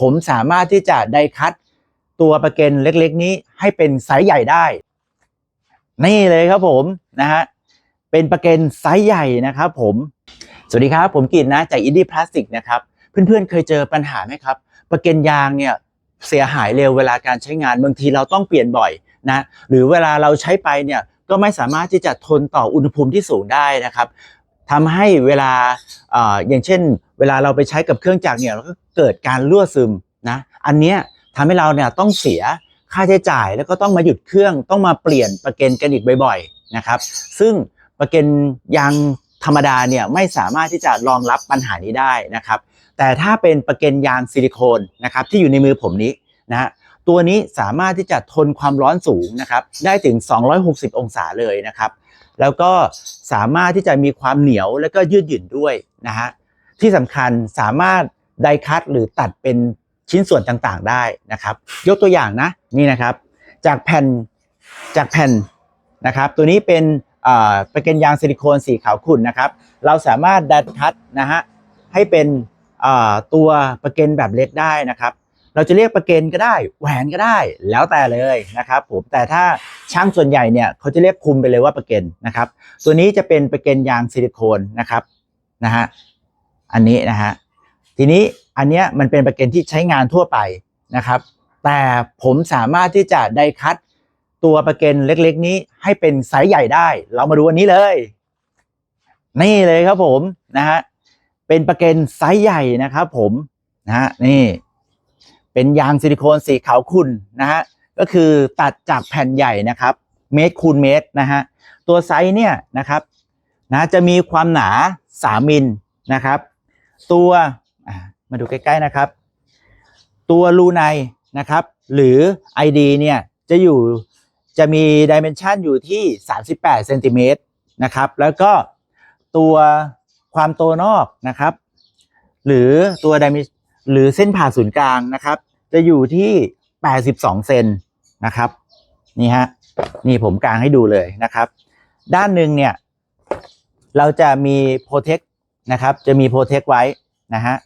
ผมสามารถที่จะไดคัตตัวประเก็นเล็กๆ นี้ให้เป็นไซส์ใหญ่ได้ นี่เลยครับผมนะฮะเป็นประเก็นไซส์ใหญ่นะครับผม สวัสดีครับ ผมกิตนะจากอินดี้พลาสติกนะครับ เพื่อนๆ เคยเจอปัญหาไหมครับ ประเก็นยางเนี่ยเสียหายเร็วเวลาการใช้งานบางทีเราต้องเปลี่ยนบ่อยนะหรือเวลาเราใช้ไปเนี่ยก็ไม่สามารถที่จะทนต่ออุณหภูมิที่สูงได้นะครับทำให้เวลาออย่างเช่น เวลาเราไปใช้กับเครื่องจักรเนี่ยเราก็เกิดการรั่วซึมนะอันเนี้ยทำให้เราเนี่ยต้องเสียค่าใช้จ่ายแล้วก็ต้องมาหยุดเครื่องต้องมาเปลี่ยนประเก็นกันอีกบ่อยๆนะครับ ซึ่งประเก็นยางธรรมดาเนี่ยไม่สามารถที่จะรองรับปัญหานี้ได้นะครับ แต่ถ้าเป็นประเก็นยางซิลิโคนนะครับที่อยู่ในมือผมนี้นะฮะตัวนี้สามารถที่จะทนความร้อนสูงนะครับได้ถึง 260 องศาเลยนะครับ แล้วก็สามารถที่จะมีความเหนียวแล้วก็ยืดหยุ่นด้วยนะฮะ ที่สำคัญสามารถไดคัตหรือตัดเป็นชิ้นส่วนต่างๆได้นะครับ ยกตัวอย่างนะนี่นะครับ จากแผ่นจากแผ่นนะครับ ตัวนี้เป็นอ่าประเก็นยางซิลิโคนสีขาวขุ่นนะครับ เราสามารถดัดคัตนะฮะให้เป็นอ่าตัวประเก็นแบบเล็กได้นะครับ เราจะเรียกประเก็นก็ได้แหวนก็ได้แล้วแต่เลยนะครับผมแต่ถ้าช่างส่วนใหญ่เนี่ยเขาจะเรียกคุมไปเลยว่าประเก็นนะครับ ตัวนี้จะเป็นประเก็นยางซิลิโคนนะครับนะฮะ อันนี้นะฮะทีนี้อันเนี้ยมันเป็นประเก็นที่ใช้งานทั่วไปนะครับ แต่ผมสามารถที่จะไดคัตตัวประเก็นเล็กๆ นี้ให้เป็นไซส์ใหญ่ได้ เรามาดูอันนี้เลย นี่เลยครับผมนะฮะเป็นประเก็นไซส์ใหญ่นะครับผมนะฮะนี่เป็นยางซิลิโคนสีขาวขุ่นนะฮะก็คือตัดจากแผ่นใหญ่นะครับเมตรคูณเมตรนะฮะตัวไซส์เนี่ยนะครับนะจะมีความหนา 3 มิลนะครับ ตัวมาดูใกล้ๆนะครับ ตัวรูในนะครับ หรือ ID เนี่ยจะอยู่จะมีดิเมนชันอยู่ที่ 38เซนติเมตรนะครับ แล้วก็ตัวความโตนอกนะครับ หรือตัวดิเมนหรือเส้นผ่าศูนย์กลางนะครับ จะอยู่ที่ 82เซนนะครับนี่ฮะนี่ผมกลางให้ดูเลยนะครับ ด้านหนึ่งเนี่ย เราจะมีโปรเทค นะครับ จะมีโปรเทคไว้นะฮะ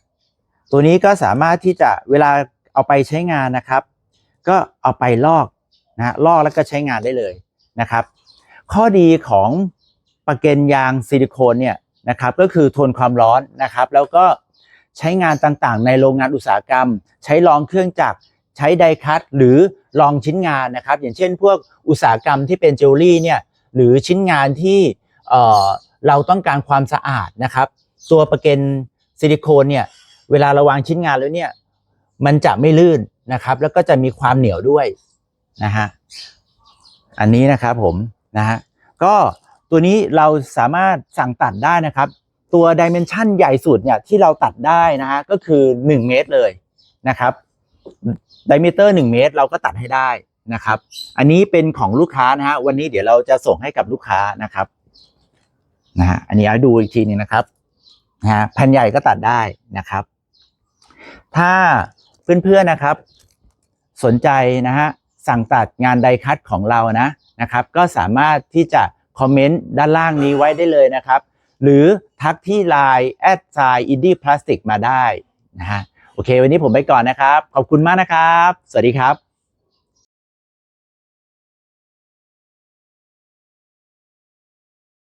ตัวนี้ก็สามารถที่จะเวลาเอาไปใช้งานนะครับ ก็เอาไปลอกนะฮะลอกแล้วก็ใช้งานได้เลยนะครับ ข้อดีของประเก็นยางซิลิโคนเนี่ยนะครับ ก็คือทนความร้อนนะครับ แล้วก็ใช้งานต่างๆ ในโรงงานอุตสาหกรรม ใช้รองเครื่องจักรใช้ไดคัตหรือรองชิ้นงานนะครับ อย่างเช่น พวกอุตสาหกรรมที่เป็นเวลรี่เนี่ยหรือชิ้นงานที่เเราต้องการความสะอาดนะครับ ตัวประเก็นซิลิโคนเนี่ยเวลาเราวางชิ้นงานแล้วเนี่ยมันจะไม่ลื่นนะครับ แล้วก็จะมีความเหนียวด้วยนะฮะอันนี้นะครับผมนะฮะก็ตัวนี้เราสามารถสั่งตัดได้นะครับ ตัวดิเมนชันใหญ่สุดเนี่ยที่เราตัดได้นะฮะก็คือ 1 เมตรเลยนะครับดิเมเตอร์1เมตรเราก็ตัดให้ได้นะครับ อันนี้เป็นของลูกค้านะฮะวันนี้เดี๋ยวเราจะส่งให้กับลูกค้านะครับนะฮะอันนี้เอาดูอีกทีหนึงนะครับ นะฮะแผ่นใหญ่ก็ตัดได้นะครับ ถ้าเพื่อนๆนะครับ สนใจนะฮะสั่งตัดงานไดคัตของเรานะนะครับ ก็สามารถที่จะคอมเมนต์ด้านล่างนี้ไว้ได้เลยนะครับ หรือทักที่ Line แอดไซอินดี้พลาสติกมาได้นะฮะโอเค วันนี้ผมไปก่อนนะครับ ขอบคุณมากนะครับ สวัสดีครับ